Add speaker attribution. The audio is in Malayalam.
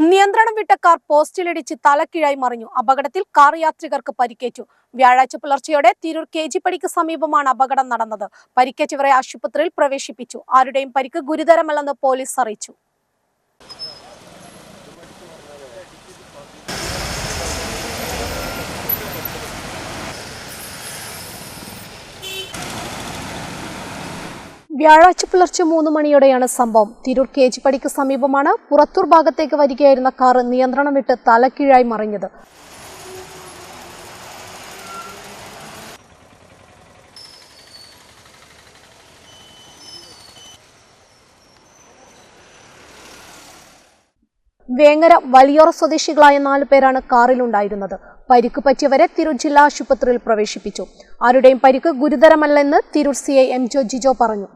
Speaker 1: നിയന്ത്രണം വിട്ട കാർ പോസ്റ്റിലിടിച്ച് തലക്കീഴായി മറിഞ്ഞു. അപകടത്തിൽ കാർ യാത്രികർക്ക് പരിക്കേറ്റു. വ്യാഴാഴ്ച പുലർച്ചെയോടെ തിരൂർ കെ ജി പടിക്ക് സമീപമാണ് അപകടം നടന്നത്. പരിക്കേറ്റവരെ ആശുപത്രിയിൽ പ്രവേശിപ്പിച്ചു. ആരുടെയും പരിക്ക് ഗുരുതരമല്ലെന്ന് പോലീസ് അറിയിച്ചു. വ്യാഴാഴ്ച പുലർച്ചെ മൂന്ന് മണിയോടെയാണ് സംഭവം. തിരൂർ കേജിപ്പടിക്ക് സമീപമാണ് പുറത്തൂർ ഭാഗത്തേക്ക് വരികയായിരുന്ന കാർ നിയന്ത്രണം വിട്ട് തലക്കീഴായി മറിഞ്ഞത്. വേങ്ങര വലിയോറ സ്വദേശികളായ നാലു പേരാണ് കാറിലുണ്ടായിരുന്നത്. പരിക്ക് പറ്റിയവരെ തിരൂർ ജില്ലാ ആശുപത്രിയിൽ പ്രവേശിപ്പിച്ചു. ആരുടെയും പരിക്ക് ഗുരുതരമല്ലെന്ന് തിരൂർ സി ഐ എം ജോ ജിജോ പറഞ്ഞു.